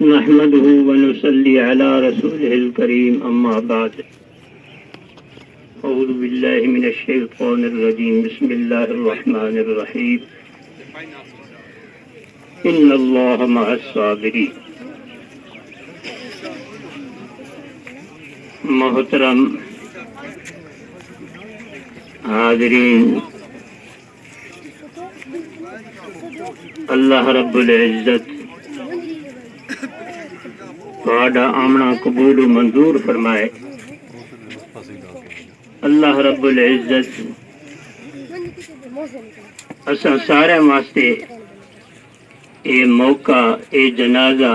نحمده ونصلي على رسوله الكريم، أما بعد. أعوذ بالله من الشيطان الرجيم. بسم الله الرحمن الرحيم. إن الله مع الصابرين. محترم حاضرین، اللہ رب العزت تھوڑا آمنا قبول و منظور فرمائے۔ اللہ رب العزت۔ اساں سارے واسطے اے موقع، اے جنازہ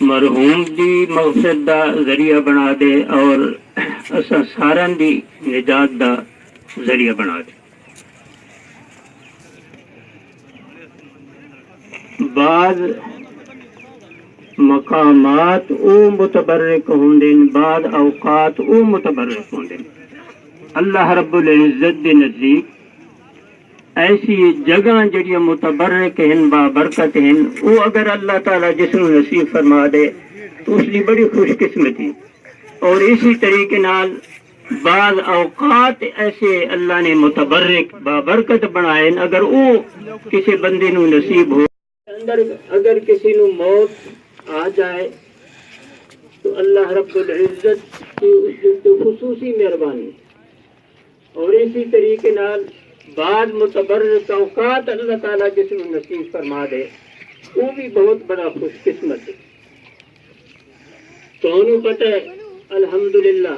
مرحوم دی مغفرت دا ذریعہ بنا دے اور اساں سارن دی نجات دا ذریعہ بنا دے۔ بعض مقامات او متبرک ہوندے بعض اوقات او متبرک ہوندے اللہ رب العزت دے نزدیک ایسی جگہ جڑی متبرک ہیں بابرکت ہیں وہ اگر اللہ تعالیٰ جس نو نصیب فرما دے تو اس کی بڑی خوش قسمتی اور اسی طریقے نال بعض اوقات ایسے اللہ نے متبرک بابرکت بنائے اگر وہ کسی بندے نو نصیب ہو، اندر اگر کسی نو موت آ جائے تو اللہ رب العزت کی اس دن تو خصوصی مہربانی اور اسی طریقے نال بعض متبرک اوقات اللہ تعالیٰ جس نو نصیب فرما دے، وہ بھی بہت بڑا خوش قسمت ہے۔ تو پتہ ہے، الحمدللہ،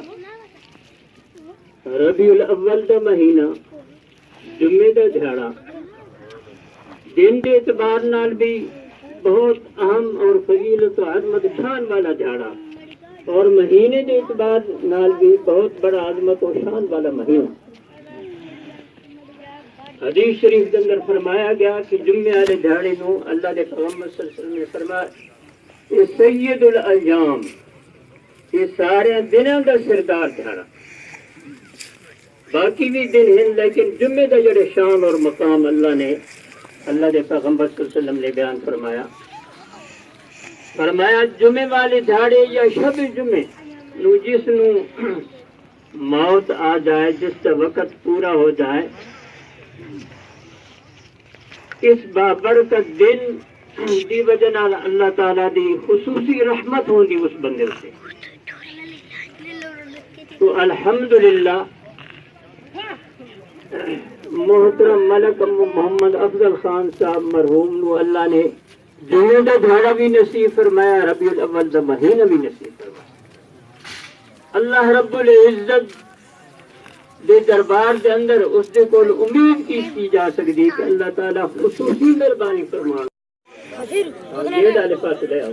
ربیع الاول دا مہینہ جمعے دا دھیاڑا، دن کے اعتبار نال بھی بہت اہم اور فضیلت و عظمت شان والا دھیاڑا اور مہینے کے اعتبار نال بھی بہت بڑا عظمت و شان والا مہینہ۔ حدیث شریف کے اندر فرمایا گیا کہ جمعے والے دھیاڑے نو اللہ کے پیغمبر صلی اللہ علیہ وسلم نے فرمایا یہ سید الایام یہ سارے دنوں کا سردار دھیاڑا باقی بھی دن ہیں لیکن جمعے کا جڑے شان اور مقام اللہ نے اللہ کے پیغمبر صلی اللہ علیہ وسلم نے بیان فرمایا۔ فرمایا، جمعے والے دھاڑے یا شب جمعے نو جس نو موت آ جائے، جس کا وقت پورا ہو جائے، اس بابرکت دن دی وجہ نال اللہ تعالیٰ دی خصوصی رحمت ہوگی اس بندے سے۔ تو الحمدللہ محترم ملک محمد افضل خان صاحب مرحوم نو اللہ نے جمعے کا دھاڑا بھی نصیب فرمایا ربیع الاول دا مہینہ بھی نصیب فرمایا۔ اللہ رب العزت دے دربار دے اندر اس دے کول امید کی کی جا سکتی کہ اللہ تعالیٰ خصوصی مہربانی فرما یہ ڈالے پاس لے آؤ۔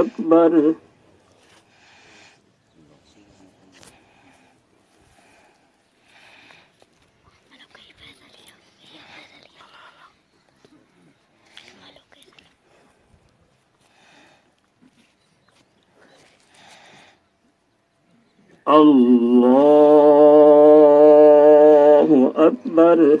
أكبر. الله أكبر.